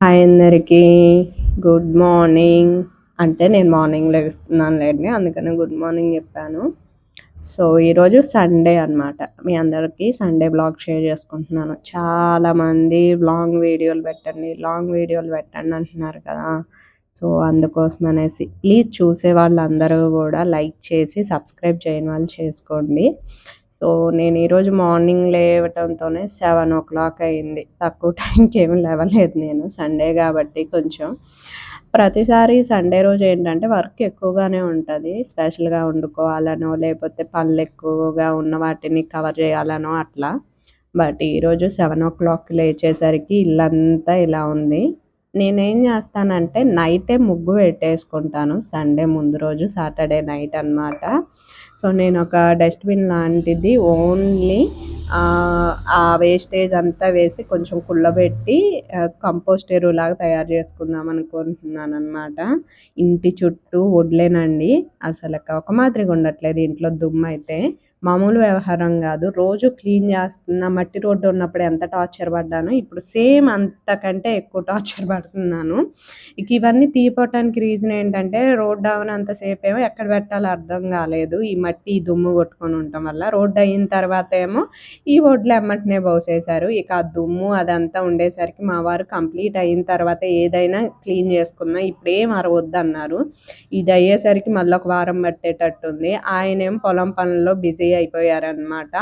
Hi అందరికీ. Good morning. అంటే నేను మార్నింగ్ లేస్తున్నాను లేండి అందుకని గుడ్ మార్నింగ్ చెప్పాను. సో ఈరోజు సండే అనమాట మీ అందరికీ సండే బ్లాగ్ షేర్ చేసుకుంటున్నాను. చాలామంది లాంగ్ వీడియోలు పెట్టండి లాంగ్ వీడియోలు పెట్టండి అంటున్నారు కదా. సో అందుకోసం అనేసి ప్లీజ్ చూసే వాళ్ళందరూ కూడా లైక్ చేసి సబ్స్క్రైబ్ చేయని వాళ్ళు చేసుకోండి. సో నేను ఈరోజు మార్నింగ్ లేవటంతోనే సెవెన్ ఓ క్లాక్ అయింది. తక్కువ టైంకి ఏమి లేవలేదు నేను. సండే కాబట్టి కొంచెం. ప్రతిసారి సండే రోజు ఏంటంటే వర్క్ ఎక్కువగానే ఉంటుంది. స్పెషల్గా వండుకోవాలనో లేకపోతే పనులు ఎక్కువగా ఉన్న వాటిని కవర్ చేయాలనో అట్లా. బట్ ఈరోజు సెవెన్ ఓ క్లాక్ లేచేసరికి ఇల్లంతా ఇలా ఉంది. నేనేం చేస్తానంటే నైటే ముగ్గు పెట్టేసుకుంటాను. సండే ముందు రోజు సాటర్డే నైట్ అనమాట సో నేను ఒక డస్ట్బిన్ లాంటిది ఓన్లీ ఆ వేస్టేజ్ అంతా వేసి కొంచెం కుళ్ళబెట్టి కంపోస్ట్ ఎరువులాగా తయారు చేసుకుందాం అనుకుంటున్నాను అనమాట ఇంటి చుట్టూ వడ్లేనండి. అసలు ఒక మాదిరిగా ఉండట్లేదు ఇంట్లో దుమ్ము అయితే మామూలు వ్యవహారం కాదు. రోజు క్లీన్ చేస్తున్న మట్టి రోడ్డు ఉన్నప్పుడు ఎంత టార్చర్ పడ్డానో ఇప్పుడు సేమ్ అంతకంటే ఎక్కువ టార్చర్ పడుతున్నాను. ఇక ఇవన్నీ తీయపోవటానికి రీజన్ ఏంటంటే రోడ్ అవనంతసేపు ఏమో ఎక్కడ పెట్టాలో అర్థం కాలేదు. ఈ మట్టి దుమ్ము కొట్టుకొని ఉండటం వల్ల. రోడ్డు అయిన తర్వాత ఏమో ఈ ఒడ్లు ఎమ్మటనే పోసేశారు. ఇక ఆ దుమ్ము అదంతా ఉండేసరికి మా వారు కంప్లీట్ అయిన తర్వాత ఏదైనా క్లీన్ చేసుకుందాం ఇప్పుడు ఏం అరవద్దు అన్నారు ఇది అయ్యేసరికి మళ్ళీ ఒక వారం పట్టేటట్టుంది. ఆయన ఏం పొలం పనుల్లో బిజీ అయిపోయారనమాట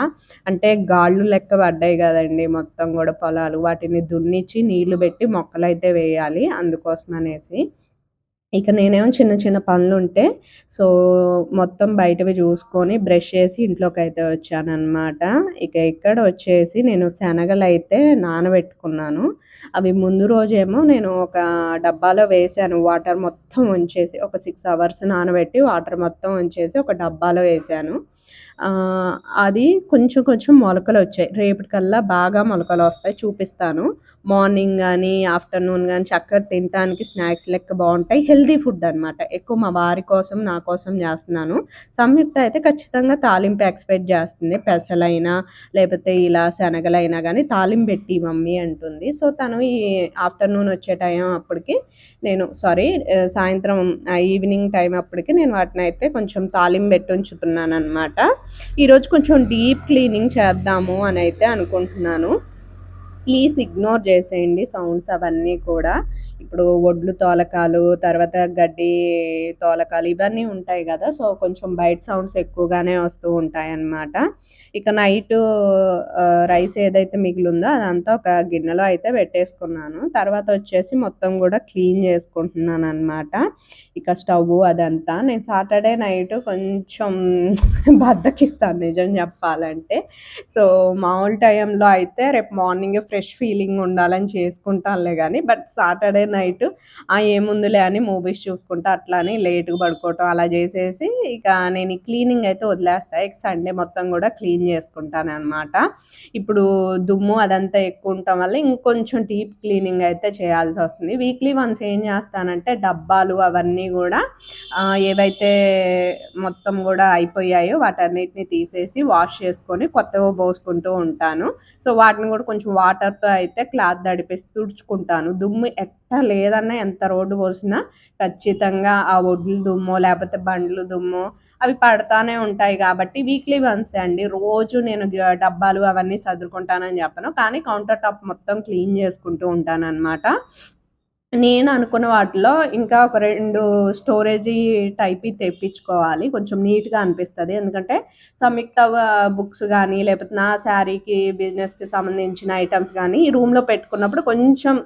అంటే గాళ్ళు లెక్క పడ్డాయి కదండి మొత్తం కూడా పొలాలు. వాటిని దున్నిచ్చి నీళ్ళు పెట్టి మొక్కలు అయితే వేయాలి అందుకోసం అనేసి ఇక నేనేమో చిన్న చిన్న పనులు ఉంటే సో మొత్తం బయటవి చూసుకొని బ్రష్ చేసి ఇంట్లోకి అయితే వచ్చానమాట ఇక ఇక్కడ వచ్చేసి నేను శనగలు అయితే నానబెట్టుకున్నాను. అవి ముందు రోజేమో నేను ఒక డబ్బాలో వేసాను. వాటర్ మొత్తం ఉంచేసి ఒక సిక్స్ అవర్స్ నానబెట్టి వాటర్ మొత్తం ఉంచేసి ఒక డబ్బాలో వేసాను. అది కొంచెం కొంచెం మొలకలు వచ్చాయి. రేపటికల్లా బాగా మొలకలు వస్తాయి. చూపిస్తాను. మార్నింగ్ కానీ ఆఫ్టర్నూన్ కానీ చక్కెర తినడానికి స్నాక్స్ లెక్క బాగుంటాయి. హెల్దీ ఫుడ్ అనమాట ఎక్కువ మా వారి కోసం నా కోసం చేస్తున్నాను. సంయుక్త అయితే ఖచ్చితంగా తాలింపు ఎక్స్పెక్ట్ చేస్తుంది. పెసలైనా లేకపోతే ఇలా శనగలైనా కానీ తాలింపు పెట్టి మమ్మీ అంటుంది. సో తను ఈ ఆఫ్టర్నూన్ వచ్చే టైం అప్పటికి నేను సారీ సాయంత్రం ఈవినింగ్ టైం అప్పటికి నేను వాటిని అయితే కొంచెం తాలింపు పెట్టి ఉంచుతున్నాను అనమాట ఈరోజు కొంచెం డీప్ క్లీనింగ్ చేద్దాము అని అయితే అనుకుంటున్నాను. ప్లీజ్ ఇగ్నోర్ చేసేయండి సౌండ్స్ అవన్నీ కూడా. ఇప్పుడు ఒడ్లు తోలకాలు తర్వాత గడ్డి తోలకాలు ఇవన్నీ ఉంటాయి కదా సో కొంచెం బయట సౌండ్స్ ఎక్కువగానే వస్తూ ఉంటాయి అన్నమాట ఇక నైట్ రైస్ ఏదైతే మిగిలిందో అదంతా ఒక గిన్నెలో అయితే పెట్టేసుకున్నాను. తర్వాత వచ్చేసి మొత్తం కూడా క్లీన్ చేసుకుంటున్నాను అనమాట ఇక స్టవ్ అదంతా. నేను సాటర్డే నైట్ కొంచెం బద్దకిస్తాను నిజం చెప్పాలంటే. సో మామూలు టైంలో అయితే రేపు మార్నింగ్ ఫ్రెష్ ఫీలింగ్ ఉండాలని చేసుకుంటానులే కానీ బట్ సాటర్డే నైట్ ఆ ఏముందిలే అని మూవీస్ చూసుకుంటా అట్లా అని లేట్గా పడుకోవటం అలా చేసేసి ఇక నేను క్లీనింగ్ అయితే వదిలేస్తా. ఇక సండే మొత్తం కూడా క్లీన్ చేసుకుంటాను అనమాట ఇప్పుడు దుమ్ము అదంతా ఎక్కువ ఉండటం వల్ల ఇంకొంచెం డీప్ క్లీనింగ్ అయితే చేయాల్సి వస్తుంది. వీక్లీ వన్స్ ఏం చేస్తానంటే డబ్బాలు అవన్నీ కూడా ఏవైతే మొత్తం కూడా అయిపోయాయో వాటన్నిటిని తీసేసి వాష్ చేసుకొని కొత్తగా పోసుకుంటూ ఉంటాను. సో వాటిని కూడా కొంచెం వాటర్తో అయితే క్లాత్ తడిపేసి తుడుచుకుంటాను. దుమ్ము ఎక్కువ లేదన్నా ఎంత రోడ్డు పోసినా ఖచ్చితంగా ఆ ఒడ్లు దుమ్మో లేకపోతే బండ్లు దుమ్మో అవి పడతానే ఉంటాయి కాబట్టి వీక్లీ వన్స్ అండి. రోజు నేను డబ్బాలు అవన్నీ సర్దుకుంటానని చెప్పను. కానీ కౌంటర్ టాప్ మొత్తం క్లీన్ చేసుకుంటూ ఉంటాను అనమాట నేను అనుకున్న వాటిలో ఇంకా ఒక రెండు స్టోరేజీ టైప్ తెప్పించుకోవాలి. కొంచెం నీట్గా అనిపిస్తుంది. ఎందుకంటే సంయుక్త బుక్స్ కానీ లేకపోతే నా శారీకి బిజినెస్కి సంబంధించిన ఐటమ్స్ కానీ ఈ రూమ్లో పెట్టుకున్నప్పుడు కొంచెం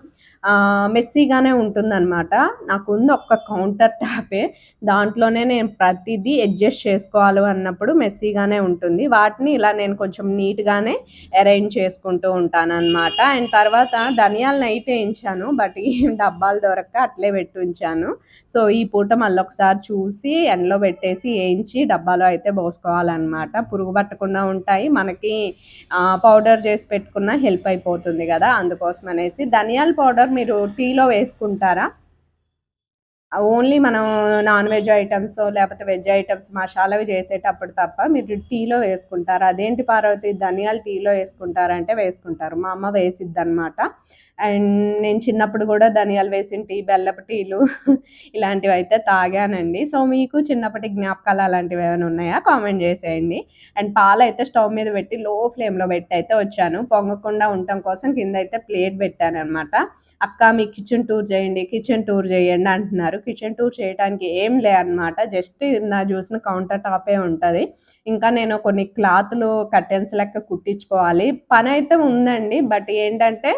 మెస్సీగానే ఉంటుందన్నమాట. నాకు ఉంది ఒక్క కౌంటర్ ట్యాపే దాంట్లోనే నేను ప్రతిదీ అడ్జస్ట్ చేసుకోవాలి అన్నప్పుడు మెస్సీగానే ఉంటుంది. వాటిని ఇలా నేను కొంచెం నీట్గానే అరేంజ్ చేసుకుంటూ ఉంటాను అనమాట అండ్ తర్వాత ధనియాలు నైట్ వేయించాను. బట్ ఈ డబ్బాలు దొరక్క అట్లే పెట్టి ఉంచాను సో ఈ పూట మళ్ళీ ఒకసారి చూసి ఎండలో పెట్టేసి వేయించి డబ్బాలో అయితే పోసుకోవాలన్నమాట. పురుగు పట్టకుండా ఉంటాయి. మనకి పౌడర్ చేసి పెట్టుకున్న హెల్ప్ అయిపోతుంది కదా అందుకోసం అనేసి ధనియాల పౌడర్ మీరు టీలో వేసుకుంటారా? ఓన్లీ మనం నాన్ వెజ్ ఐటమ్స్ లేకపోతే వెజ్ ఐటమ్స్ మసాలావి చేసేటప్పుడు తప్ప మీరు టీలో వేసుకుంటారు? అదేంటి పార్వతి? ధనియాలు టీలో వేసుకుంటారంటే వేసుకుంటారు. మా అమ్మ వేసిద్ది అనమాట అండ్ నేను చిన్నప్పుడు కూడా ధనియాలు వేసిన టీ బెల్లపు టీలు ఇలాంటివి అయితే తాగానండి. సో మీకు చిన్నప్పటి జ్ఞాపకాలు అలాంటివి ఏమైనా ఉన్నాయా? కామెంట్ చేసేయండి. అండ్ పాలు అయితే స్టవ్ మీద పెట్టి లో ఫ్లేమ్లో పెట్టి అయితే వచ్చాను. పొంగకుండా ఉండటం కోసం కింద అయితే ప్లేట్ పెట్టాను అనమాట అక్క మీ కిచెన్ టూర్ చేయండి కిచెన్ టూర్ చేయండి అంటున్నారు. కిచెన్ టూర్ చేయడానికి ఏం లే అనమాట జస్ట్ నా చూసిన కౌంటర్ టాపే ఉంటుంది. ఇంకా నేను కొన్ని క్లాత్లు కర్టెన్స్ లెక్క కుట్టించుకోవాలి. పని అయితే ఉందండి. బట్ ఏంటంటే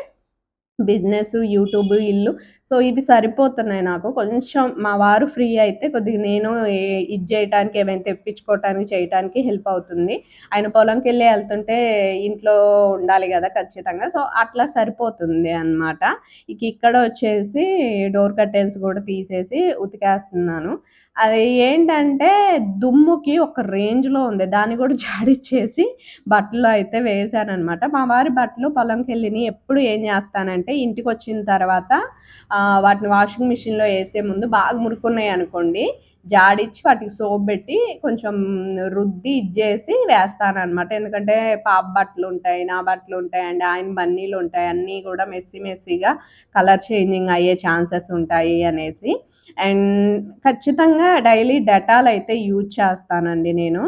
బిజినెస్ యూట్యూబ్ ఇల్లు. సో ఇవి సరిపోతున్నాయి నాకు. కొంచెం మా వారు ఫ్రీ అయితే కొద్దిగా నేను ఇది చేయటానికి ఏమైనా తెప్పించుకోవటానికి చేయటానికి హెల్ప్ అవుతుంది. ఆయన పొలంకి వెళ్ళి వెళ్తుంటే ఇంట్లో ఉండాలి కదా ఖచ్చితంగా. సో అట్లా సరిపోతుంది అనమాట ఇక ఇక్కడ వచ్చేసి డోర్ కర్టెన్స్ కూడా తీసేసి ఉతికేస్తున్నాను. అది ఏంటంటే దుమ్ముకి ఒక రేంజ్లో ఉంది. దాన్ని కూడా జాడిచ్చేసి బట్టలు అయితే వేసానమాట మా వారి బట్టలు పొలంకి వెళ్ళిని ఎప్పుడు ఏం చేస్తానంటే ఇంటికి వచ్చిన తర్వాత వాటిని వాషింగ్ మిషన్లో వేసే ముందు బాగా మురుకున్నాయి అనుకోండి జాడిచ్చి వాటికి సోప్ పెట్టి కొంచెం రుద్ది ఇచ్చేసి వేస్తాను అనమాట ఎందుకంటే పాప బట్టలు ఉంటాయి నా బట్టలు ఉంటాయి అండ్ ఆయన బన్నీలు ఉంటాయి అన్నీ కూడా మెస్సీ మెస్సీగా కలర్ చేంజింగ్ అయ్యే ఛాన్సెస్ ఉంటాయి అనేసి. అండ్ ఖచ్చితంగా డైలీ డెటాల్ అయితే యూజ్ చేస్తానండి నేను.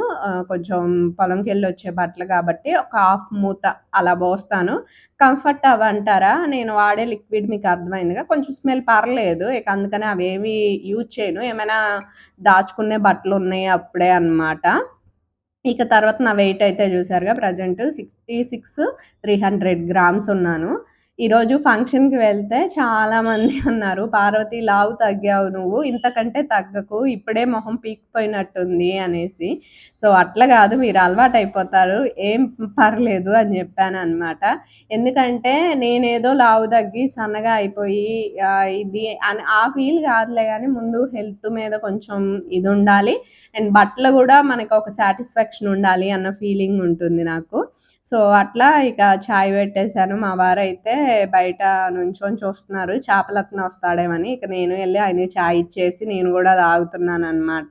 కొంచెం పొలంకి వెళ్ళి వచ్చే బట్టలు కాబట్టి ఒక హాఫ్ మూత అలా పోస్తాను. కంఫర్ట్ అవంటారా నేను వాడే లిక్విడ్ మీకు అర్థమైందిగా. కొంచెం స్మెల్ పర్లేదు ఇక అందుకని అవేవి యూజ్ చేయను. ఏమైనా దాచుకునే బట్టలు ఉన్నాయి అప్పుడే అనమాట ఇక తర్వాత నా వెయిట్ అయితే చూసారుగా present sixty six three hundred grams ఉన్నాను. ఈరోజు ఫంక్షన్కి వెళ్తే చాలామంది అన్నారు పార్వతి లావు తగ్గావు నువ్వు ఇంతకంటే తగ్గకు ఇప్పుడే మొహం పీకిపోయినట్టుంది అనేసి. సో అట్లా కాదు మీరు అలవాటు అయిపోతారు ఏం పర్లేదు అని చెప్పాను అనమాట ఎందుకంటే నేనేదో లావు తగ్గి సన్నగా అయిపోయి ఇది అని ఆ ఫీల్ కాదులే కానీ ముందు హెల్త్ మీద కొంచెం ఇది ఉండాలి. అండ్ బట్టలు కూడా మనకు ఒక సాటిస్ఫాక్షన్ ఉండాలి అన్న ఫీలింగ్ ఉంటుంది నాకు. సో అట్లా ఇక చాయ్ పెట్టేశాను. మా వారైతే బయట నుంచొని చూస్తున్నారు. చేపలత్న వస్తాడేమని. ఇక నేను వెళ్ళి ఆయన చాయ్ ఇచ్చేసి నేను కూడా తాగుతున్నాను అనమాట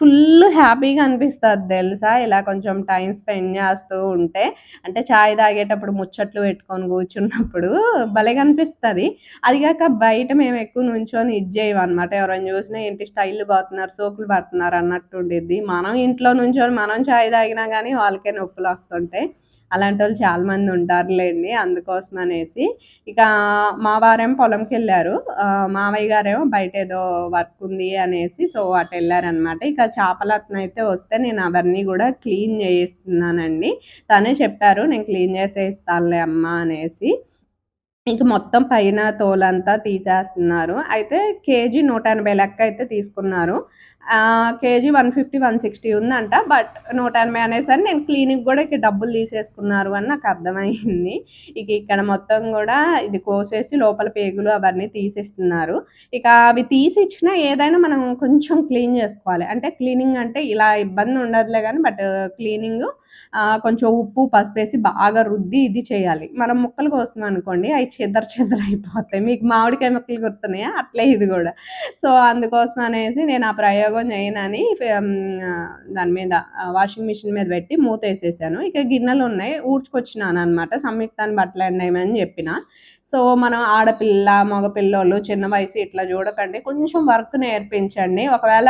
ఫుల్ హ్యాపీగా అనిపిస్తుంది తెలుసా? ఇలా కొంచెం టైం స్పెండ్ చేస్తూ ఉంటే. అంటే చాయ్ తాగేటప్పుడు ముచ్చట్లు పెట్టుకొని కూర్చున్నప్పుడు భలేగా అనిపిస్తుంది అది కాక బయట మేము ఎక్కువ నుంచొని ఇది చేయమన్నమాట. ఎవరైనా చూసినా ఏంటి స్టైల్ పోతున్నారు సోకులు పడుతున్నారు అన్నట్టు ఉండేది మనం ఇంట్లో నుంచొని మనం చాయ్ తాగినా కానీ వాళ్ళకే నొప్పులు వస్తుంటాయి అలాంటి వాళ్ళు చాలామంది ఉంటారులేండి అందుకోసం అనేసి ఇక మా వారేమో పొలంకి వెళ్ళారు మావయ్య గారేమో బయట ఏదో వర్క్ ఉంది అనేసి సో అటు వెళ్ళారనమాట ఇక చేపలత్న అయితే వస్తే నేను అవన్నీ కూడా క్లీన్ చేయిస్తున్నానండి. తనే చెప్పారు నేను క్లీన్ చేసేస్తానులే అమ్మ అనేసి. ఇంక మొత్తం పైన తోలంతా తీసేస్తున్నారు. అయితే కేజీ నూట ఎనభై లెక్క అయితే తీసుకున్నారు. KG one fifty one sixty ఉందంట. బట్ నూట ఎనభై అనేసరి నేను క్లినిక్ కూడా ఇక డబ్బులు తీసేసుకున్నారు అని నాకు అర్థమైంది. ఇక ఇక్కడ మొత్తం కూడా ఇది కోసేసి లోపల పేగులు అవన్నీ తీసేస్తున్నారు. ఇక అవి తీసి ఇచ్చినా ఏదైనా మనం కొంచెం క్లీన్ చేసుకోవాలి. అంటే క్లీనింగ్ అంటే ఇలా ఇబ్బంది ఉండదులే కానీ బట్ క్లీనింగ్ కొంచెం ఉప్పు పసుపు వేసి బాగా రుద్ది ఇది చేయాలి. మనం ముక్కలు కోసం అనుకోండి అవి చెదర చెదర అయిపోతాయి. మీకు మామిడికాయ ముక్కలు గుర్తున్నాయా? అట్లే ఇది కూడా. సో అందుకోసం అనేసి నేను ఆ ప్రయోగం ఎలాగో చేయనని దాని మీద వాషింగ్ మిషన్ మీద పెట్టి మూత వేసేసాను. ఇక గిన్నెలు ఉన్నాయి ఊడ్చుకొచ్చినాను అనమాట సంయుక్తాన్ని బట్టలు ఎండేయమని చెప్పిన. సో మనం ఆడపిల్ల మగపిల్లోళ్ళు చిన్న వయసు ఇట్లా చూడకండి. కొంచెం వర్క్ నేర్పించండి. ఒకవేళ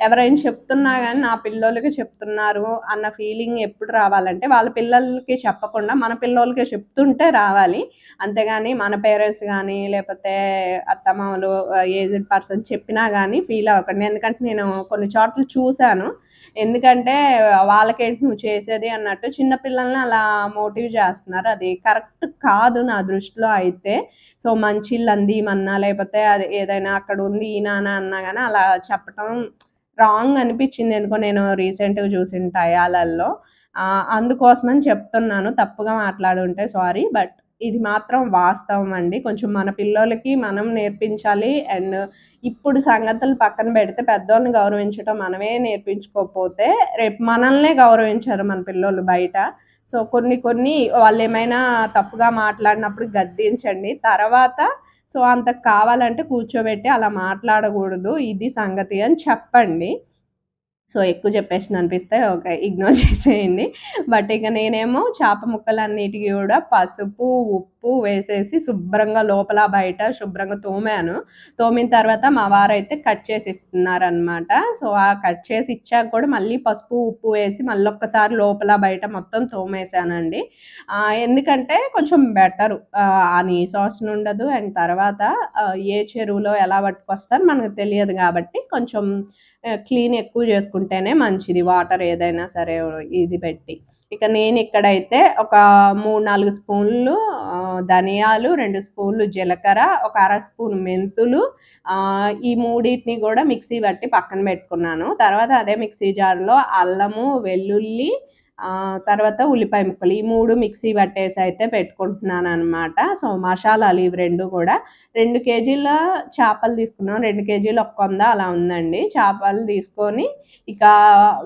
ఎవరైనా చెప్తున్నా కానీ నా పిల్లోళ్ళకి చెప్తున్నారు అన్న ఫీలింగ్ ఎప్పుడు రావాలంటే వాళ్ళ పిల్లలకి చెప్పకుండా మన పిల్లోళ్ళకి చెప్తుంటే రావాలి. అంతేగాని మన పేరెంట్స్ కానీ లేకపోతే అత్తమామలు ఏజ్డ్ పర్సన్ చెప్పినా కానీ ఫీల్ అవ్వకండి. ఎందుకంటే నేను కొన్ని చోట్ల చూశాను. ఎందుకంటే వాళ్ళకేంటి నువ్వు చేసేది అన్నట్టు చిన్న పిల్లల్ని అలా మోటివ్ చేస్తున్నారు. అది కరెక్ట్ కాదు నా దృష్టిలో అయితే. సో మంచి ఇల్లు అందిమన్నా లేకపోతే అది ఏదైనా అక్కడ ఉంది ఈనానా అన్నా కానీ అలా చెప్పటం రాంగ్ అనిపించింది ఎందుకో నేను రీసెంట్గా చూసిన టయాలల్లో. అందుకోసమని చెప్తున్నాను తప్పుగా మాట్లాడుంటే సారీ బట్ ఇది మాత్రం వాస్తవం అండి. కొంచెం మన పిల్లలకి మనం నేర్పించాలి అండ్ ఇప్పుడు సంగతులు పక్కన పెడితే పెద్దోళ్ళని గౌరవించడం మనమే నేర్పించుకోకపోతే రేపు మనల్నే గౌరవించారు మన పిల్లలు బయట. సో కొన్ని కొన్ని వాళ్ళు ఏమైనా తప్పుగా మాట్లాడినప్పుడు గద్దించండి. తర్వాత సో అంతకు కావాలంటే కూర్చోబెట్టి అలా మాట్లాడకూడదు. ఇది సంగతి అని చెప్పండి. సో ఎక్కువ చెప్పేసిన అనిపిస్తే ఒక ఇగ్నోర్ చేసేయండి. బట్ ఇక నేనేమో చేప ముక్కలన్నిటికీ కూడా పసుపు ఉప్పు వేసేసి శుభ్రంగా లోపల బయట శుభ్రంగా తోమాను. తోమిన తర్వాత మా వారైతే కట్ చేసి ఇస్తున్నారనమాట సో ఆ కట్ చేసి ఇచ్చాక కూడా మళ్ళీ పసుపు ఉప్పు వేసి మళ్ళీ ఒక్కసారి లోపల బయట మొత్తం తోమేశానండి. ఎందుకంటే కొంచెం బెటర్. ఆ నీ సాస్ ఉండదు. అండ్ తర్వాత ఏ చెరువులో ఎలా పట్టుకొస్తారు మనకు తెలియదు కాబట్టి కొంచెం క్లీన్ ఎక్కువ చేసుకుంటేనే మంచిది. వాటర్ ఏదైనా సరే ఇది పెట్టి. ఇక నేను ఇక్కడైతే ఒక మూడు నాలుగు స్పూన్లు ధనియాలు రెండు స్పూన్లు జీలకర్ర ఒక అర స్పూన్ మెంతులు ఈ మూడింటిని కూడా మిక్సీ పట్టి పక్కన పెట్టుకున్నాను. తర్వాత అదే మిక్సీ జార్లో అల్లము వెల్లుల్లి తర్వాత ఉల్లిపాయ ముక్కలు. ఈ మూడు మిక్సీ పట్టేసి అయితే పెట్టుకుంటున్నాను అనమాట సో మసాలాలు ఇవి రెండు కూడా. రెండు కేజీల చేపలు తీసుకున్నాం. రెండు కేజీలు ఒక్క వంద అలా ఉందండి. చేపలు తీసుకొని ఇక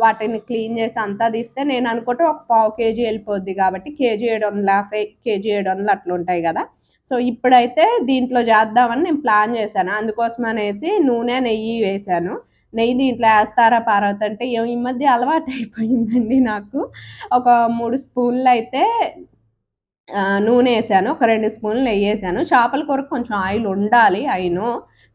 వాటిని క్లీన్ చేసి అంతా తీస్తే నేను అనుకుంటే ఒక పావు కేజీ వెళ్ళిపోద్ది కాబట్టి కేజీ ఏడు వందల యాభై కేజీ ఏడు వందలు అట్లా ఉంటాయి కదా. సో ఇప్పుడైతే దీంట్లో చేద్దామని నేను ప్లాన్ చేశాను. అందుకోసం అనేసి నూనె నెయ్యి వేశాను. నెయ్యి దీంట్లో వేస్తారా పార్వతి అంటే ఈ మధ్య అలవాటు అయిపోయిందండి నాకు. ఒక మూడు స్పూన్లు అయితే నూనె వేసాను ఒక రెండు స్పూన్లు నెయ్యి వేసాను. చేపల కూరకు కొంచెం ఆయిల్ ఉండాలి అయిను.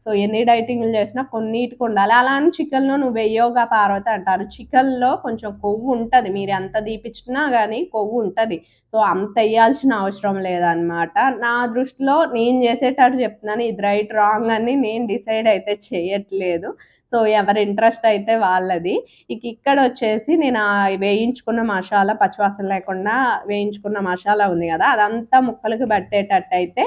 సో ఎన్ని డైటింగ్లు చేసినా కొన్నిటికి ఉండాలి. అలా అని చికెన్లో నువ్వు వెయ్యోగా పార్వతి అంటారు. చికెన్లో కొంచెం కొవ్వు ఉంటుంది. మీరు ఎంత దీపించినా కానీ కొవ్వు ఉంటుంది. సో అంత వేయాల్సిన అవసరం లేదనమాట నా దృష్టిలో నేను చేసేటట్టు చెప్తున్నాను. ఇది రైట్ రాంగ్ అని నేను డిసైడ్ అయితే చేయట్లేదు. సో ఎవరి ఇంట్రెస్ట్ అయితే వాళ్ళది. ఇక ఇక్కడ వచ్చేసి నేను వేయించుకున్న మసాలా పచ్చివాసన లేకుండా వేయించుకున్న మసాలా ఉంది కదా అదంతా ముక్కలకి పట్టేటట్టు అయితే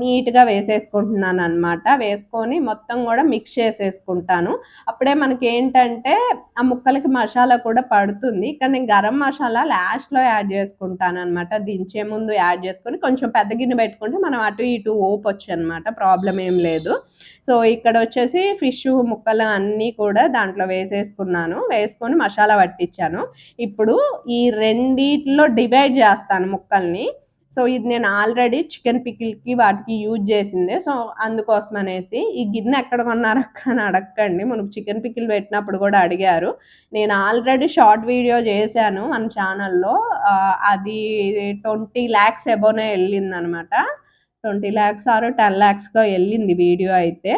నీట్గా వేసేసుకుంటున్నాను అనమాట వేసుకొని మొత్తం కూడా మిక్స్ చేసేసుకుంటాను. అప్పుడే మనకి ఏంటంటే ఆ ముక్కలకి మసాలా కూడా పడుతుంది. ఇక్కడ నేను గరం మసాలా లాస్ట్లో యాడ్ చేసుకుంటాను అనమాట దించే ముందు యాడ్ చేసుకొని కొంచెం పెద్ద గిన్నె పెట్టుకుంటే మనం అటు ఇటు ఓపొచ్చు అనమాట ప్రాబ్లం ఏం లేదు. సో ఇక్కడ వచ్చేసి ఫిష్ ముక్కలు అన్నీ కూడా దాంట్లో వేసేసుకున్నాను. వేసుకొని మసాలా పట్టించాను. ఇప్పుడు ఈ రెండిట్లో డివైడ్ చేస్తాను ముక్కల్ని. సో ఇది నేను ఆల్రెడీ చికెన్ పికిల్కి వాటికి యూజ్ చేసిందే. సో అందుకోసం అనేసి ఈ గిన్నె ఎక్కడ కొన్నారక్క అని అడగండి మనకు చికెన్ పికిల్ పెట్టినప్పుడు కూడా అడిగారు. నేను ఆల్రెడీ షార్ట్ వీడియో చేశాను మన ఛానల్లో. అది ట్వంటీ ల్యాక్స్ ఎబోనే వెళ్ళింది అనమాట ట్వంటీ ల్యాక్స్ ఆర్ టెన్ ల్యాక్స్గా వెళ్ళింది వీడియో అయితే.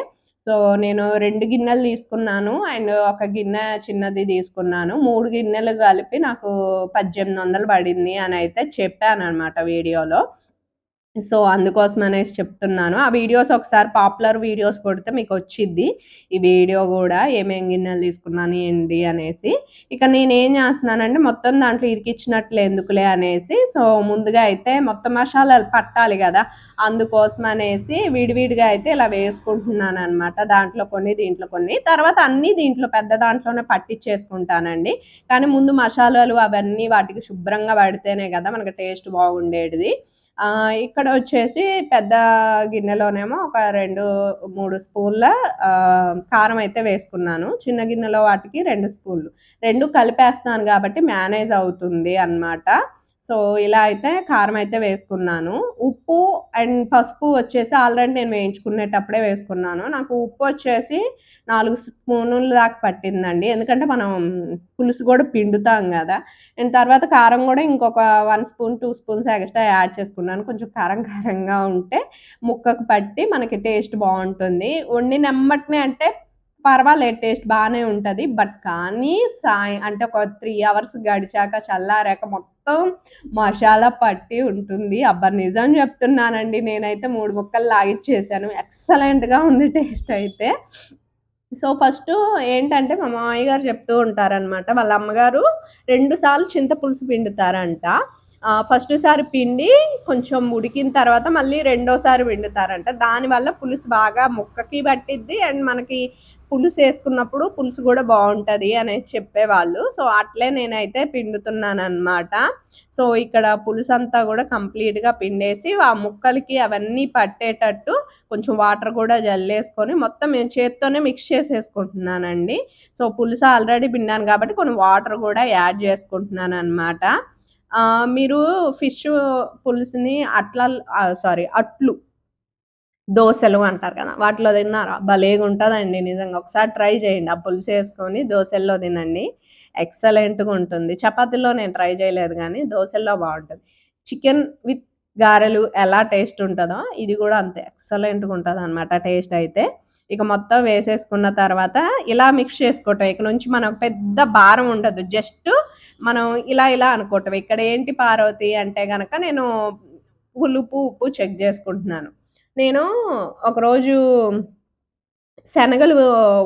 సో నేను రెండు గిన్నెలు తీసుకున్నాను అండ్ ఒక గిన్నె చిన్నది తీసుకున్నాను. మూడు గిన్నెలు కలిపి నాకు పద్దెనిమిది వందలు పడింది అని అయితే చెప్పాను అనమాట వీడియోలో. సో అందుకోసం అనేసి చెప్తున్నాను. ఆ వీడియోస్ ఒకసారి పాపులర్ వీడియోస్ కొడితే మీకు వచ్చిద్ది ఈ వీడియో కూడా ఏమేం గిన్నెలు తీసుకున్నాను ఏంటి అనేసి. ఇక నేను ఏం చేస్తున్నానంటే మొత్తం దాంట్లో ఇరికిచ్చినట్లు ఎందుకులే అనేసి. సో ముందుగా అయితే మొత్తం మసాలాలు పట్టాలి కదా. అందుకోసం అనేసి విడివిడిగా అయితే ఇలా వేసుకుంటున్నాను అనమాట దాంట్లో కొన్ని దీంట్లో కొన్ని. తర్వాత అన్నీ దీంట్లో పెద్ద దాంట్లోనే పట్టించేసుకుంటానండి కానీ ముందు మసాలాలు అవన్నీ వాటికి శుభ్రంగా పడితేనే కదా మనకు టేస్ట్ బాగుండేది ఇక్కడ వచ్చేసి పెద్ద గిన్నెలోనేమో ఒక రెండు మూడు స్పూన్ల కారం అయితే వేసుకున్నాను. చిన్న గిన్నెలో వాటికి రెండు స్పూన్లు. రెండు కలిపేస్తాను కాబట్టి మేనేజ్ అవుతుంది అన్నమాట. సో ఇలా అయితే కారం అయితే వేసుకున్నాను. ఉప్పు అండ్ పసుపు వచ్చేసి ఆల్రెడీ నేను వేయించుకునేటప్పుడే వేసుకున్నాను. నాకు ఉప్పు వచ్చేసి నాలుగు స్పూనుల దాకా పట్టిందండి. ఎందుకంటే మనం పులుసు కూడా పిండుతాం కదా. అండ్ తర్వాత కారం కూడా ఇంకొక one spoon two spoons extra add చేసుకున్నాను. కొంచెం కారం కారంగా ఉంటే ముక్కకు పట్టి మనకి టేస్ట్ బాగుంటుంది. వండినెమ్మటినే అంటే పర్వాలేదు టేస్ట్ బాగానే ఉంటుంది. బట్ కానీ సాయం అంటే ఒక త్రీ అవర్స్ గడిచాక చల్లారాక మొత్తం మసాలా పట్టి ఉంటుంది. అబ్బా నిజం చెప్తున్నానండి. నేనైతే మూడు ముక్కలు లాగిచ్చేసాను. ఎక్సలెంట్గా ఉంది టేస్ట్ అయితే. సో ఫస్ట్ ఏంటంటే మా మామయ్య గారు చెప్తూ ఉంటారనమాట వాళ్ళ అమ్మగారు రెండుసార్లు చింతపులుసు పిండుతారంట. ఫస్ట్ సారి పిండి కొంచెం ఉడికిన తర్వాత మళ్ళీ రెండోసారి పిండుతారంట దానివల్ల పులుసు బాగా ముక్కకి పట్టిద్ది అండ్ మనకి పులుసు వేసుకున్నప్పుడు పులుసు కూడా బాగుంటుంది అనేసి చెప్పేవాళ్ళు. సో అట్లే నేనైతే పిండుతున్నాను అనమాట సో ఇక్కడ పులుసు అంతా కూడా కంప్లీట్గా పిండేసి ఆ ముక్కలకి అవన్నీ పట్టేటట్టు కొంచెం వాటర్ కూడా జల్లేసుకొని మొత్తం నేను చేత్తోనే మిక్స్ చేసేసుకుంటున్నానండి. సో పులుసు ఆల్రెడీ పిండాను కాబట్టి కొన్ని వాటర్ కూడా యాడ్ చేసుకుంటున్నాను అనమాట మీరు ఫిష్ పులుసుని అట్లా సారీ అట్లు దోశలు అంటారు కదా వాటిలో తిన్నారా? భలేగా ఉంటుందండి నిజంగా. ఒకసారి ట్రై చేయండి. ఆ పులుసు వేసుకొని దోశల్లో తినండి. ఎక్సలెంట్గా ఉంటుంది. చపాతీలో నేను ట్రై చేయలేదు కానీ దోశల్లో బాగుంటుంది. చికెన్ విత్ గారెలు ఎలా టేస్ట్ ఉంటుందో ఇది కూడా అంతే. ఎక్సలెంట్గా ఉంటుంది అనమాట టేస్ట్ అయితే. ఇక మొత్తం వేసేసుకున్న తర్వాత ఇలా మిక్స్ చేసుకోవటం. ఇక నుంచి మనకు పెద్ద భారం ఉండదు. జస్ట్ మనం ఇలా ఇలా అనుకోవటం. ఇక్కడ ఏంటి పార్వతి అంటే కనుక నేను పులుపు ఉప్పు చెక్ చేసుకుంటున్నాను. నేను ఒకరోజు శనగలు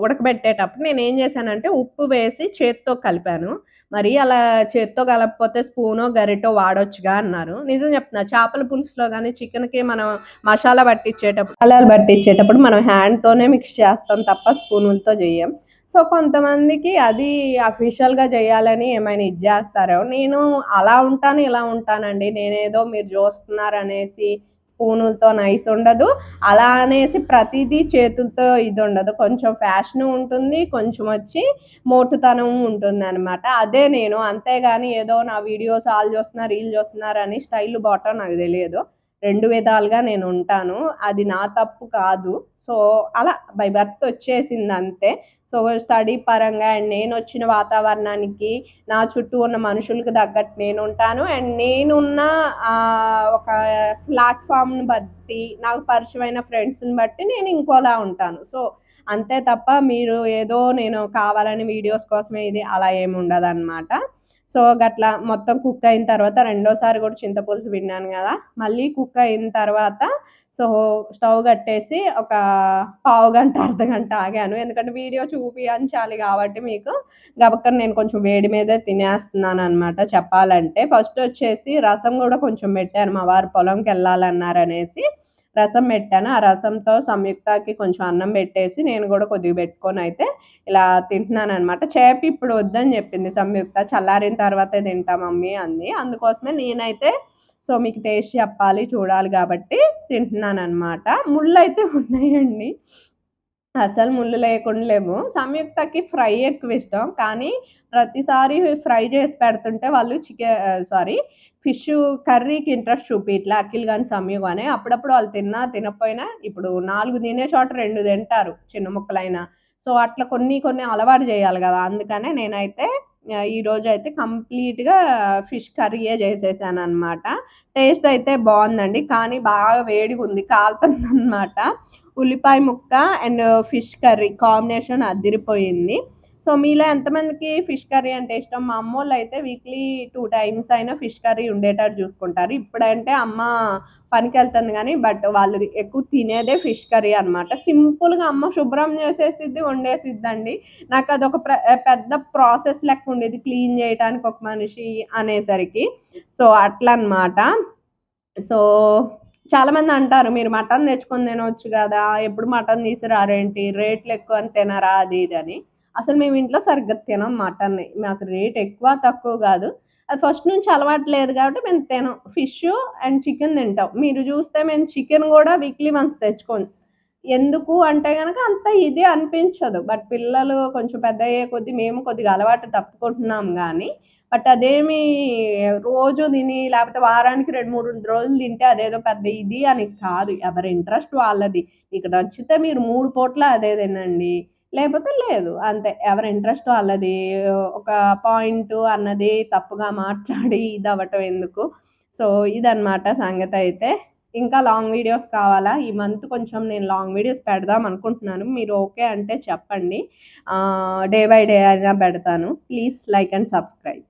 ఉడకబెట్టేటప్పుడు నేను ఏం చేశానంటే ఉప్పు వేసి చేత్తో కలిపాను. మరి అలా చేత్తో కలపకపోతే స్పూనో గరిటో వాడొచ్చుగా అన్నారు. నిజం చెప్తున్నా చేపల పులుసులో కానీ చికెన్కి మనం మసాలా పట్టించేటప్పుడు మసాలాలు పట్టించేటప్పుడు మనం హ్యాండ్తోనే మిక్స్ చేస్తాం తప్ప స్పూనులతో చేయం సో కొంతమందికి అది అఫీషియల్గా చేయాలని ఏమైనా ఇది చేస్తారో నేను అలా ఉంటాను ఇలా ఉంటానండి. నేనేదో మీరు చూస్తున్నారు అనేసి స్పూనులతో నైస్ ఉండదు. అలా అనేసి ప్రతిదీ చేతులతో ఇది ఉండదు. కొంచెం ఫ్యాషన్ ఉంటుంది కొంచెం వచ్చి మోటుతనం ఉంటుంది అనమాట అదే నేను అంతేగాని ఏదో నా వీడియోస్ ఆల్ చూస్తున్నా రీల్ చూస్తున్నారని స్టైల్ బాటో నాకు తెలియదు. రెండు విధాలుగా నేను ఉంటాను అది నా తప్పు కాదు. సో అలా బై బర్త్ వచ్చేసింది అంతే సో స్టడీ పరంగా అండ్ నేను వచ్చిన వాతావరణానికి నా చుట్టూ ఉన్న మనుషులకు తగ్గట్టు నేను ఉంటాను అండ్ నేనున్న ఒక ప్లాట్ఫామ్ని బట్టి నాకు పరిచయమైన ఫ్రెండ్స్ని బట్టి నేను ఇంకోలా ఉంటాను. సో అంతే తప్ప మీరు ఏదో నేను కావాలని వీడియోస్ కోసమే ఇది అలా ఏమి ఉండదు అనమాట సో గట్లా మొత్తం కుక్ అయిన తర్వాత రెండోసారి కూడా చింతపులుసు విన్నాను కదా. మళ్ళీ కుక్ అయిన తర్వాత సో స్టవ్ కట్టేసి ఒక పావు గంట అర్ధ గంట ఆగాను. ఎందుకంటే వీడియో చూపించాలి కాబట్టి మీకు. గబక్కన నేను కొంచెం వేడి మీదే తినేస్తున్నాను అనమాట చెప్పాలంటే. ఫస్ట్ వచ్చేసి రసం కూడా కొంచెం పెట్టాను మా వారు పొలంకి వెళ్ళాలన్నారు అనేసి. రసం పెట్టాను. ఆ రసంతో సంయుక్తకి కొంచెం అన్నం పెట్టేసి నేను కూడా కొద్దిగా పెట్టుకొని అయితే ఇలా తింటున్నాను అనమాట చేప ఇప్పుడు వద్దని చెప్పింది సంయుక్త. చల్లారిన తర్వాతే తింటా మమ్మీ అంది. అందుకోసమే నేనైతే సో మీకు టేస్ట్ చెప్పాలి చూడాలి కాబట్టి తింటున్నాను అనమాట ముళ్ళు అయితే ఉన్నాయండి. అసలు ముళ్ళు లేకుండా లేము సంయుక్తకి ఫ్రై ఎక్కువ ఇష్టం. కానీ ప్రతిసారి ఫ్రై చేసి పెడుతుంటే వాళ్ళు చికెన్ సారీ ఫిష్ కర్రీకి ఇంట్రెస్ట్ చూపి ఇట్లా అఖిల్ కానీ సమయం కానీ అప్పుడప్పుడు వాళ్ళు తిన్నా తినకపోయినా ఇప్పుడు నాలుగు తినే చోట రెండు తింటారు చిన్న ముక్కలైనా. సో అట్లా కొన్ని కొన్ని అలవాటు చేయాలి కదా. అందుకనే నేనైతే ఈరోజు అయితే కంప్లీట్గా ఫిష్ కర్రీయే చేసేసాను అనమాట టేస్ట్ అయితే బాగుందండి. కానీ బాగా వేడిగా ఉంది కాలుతుంది అనమాట ఉల్లిపాయ ముక్క అండ్ ఫిష్ కర్రీ కాంబినేషన్ అదిరిపోయింది. సో మీలో ఎంతమందికి ఫిష్ కర్రీ అంటే ఇష్టం? మా అమ్మోళ్ళు అయితే వీక్లీ టూ టైమ్స్ అయినా ఫిష్ కర్రీ ఉండేటట్టు చూసుకుంటారు. ఇప్పుడంటే అమ్మ పనికి వెళ్తుంది కానీ బట్ వాళ్ళు ఎక్కువ తినేదే ఫిష్ కర్రీ అనమాట సింపుల్గా అమ్మ శుభ్రం చేసేసిద్ది వండేసిద్దండి. నాకు అదొక పెద్ద ప్రాసెస్ లెక్క ఉండేది క్లీన్ చేయడానికి ఒక మనిషి అనేసరికి. సో అట్లా అనమాట సో చాలా మంది అంటారు మీరు మటన్ తెచ్చుకొని తినవచ్చు కదా ఎప్పుడు మటన్ తీసుకురారేంటి? రేట్లు ఎక్కువ అని తినరా? అది ఇది అని. అసలు మేము ఇంట్లో సరిగ్గా తినం మటన్ మాకు రేట్ ఎక్కువ తక్కువ కాదు. అది ఫస్ట్ నుంచి అలవాటు లేదు కాబట్టి మేము తినం. ఫిష్ అండ్ చికెన్ తింటాం. మీరు చూస్తే మేము చికెన్ కూడా వీక్లీ వన్స్ తెచ్చుకోండి ఎందుకు అంటే కనుక అంత ఇది అనిపించదు. బట్ పిల్లలు కొంచెం పెద్ద అయ్యే కొద్దీ మేము కొద్దిగా అలవాటు తప్పుకుంటున్నాం కానీ బట్ అదేమి రోజు తిని లేకపోతే వారానికి రెండు మూడు రోజులు తింటే అదేదో పెద్ద ఇది అని కాదు. ఎవరి ఇంట్రెస్ట్ వాళ్ళది. మీకు నచ్చితే మీరు మూడు పూట్ల అదే తినండి. లేకపోతే లేదు. అంతే. ఎవరి ఇంట్రెస్ట్ వాళ్ళది. ఒక పాయింట్ అన్నది తప్పుగా మాట్లాడి ఇది అవ్వటం ఎందుకు? సో ఇదన్నమాట సంగతి అయితే ఇంకా లాంగ్ వీడియోస్ కావాలా? ఈ మంత్ కొంచెం నేను లాంగ్ వీడియోస్ పెడదాం అనుకుంటున్నాను. మీరు ఓకే అంటే చెప్పండి. డే బై డే అయినా పెడతాను. Please like and subscribe.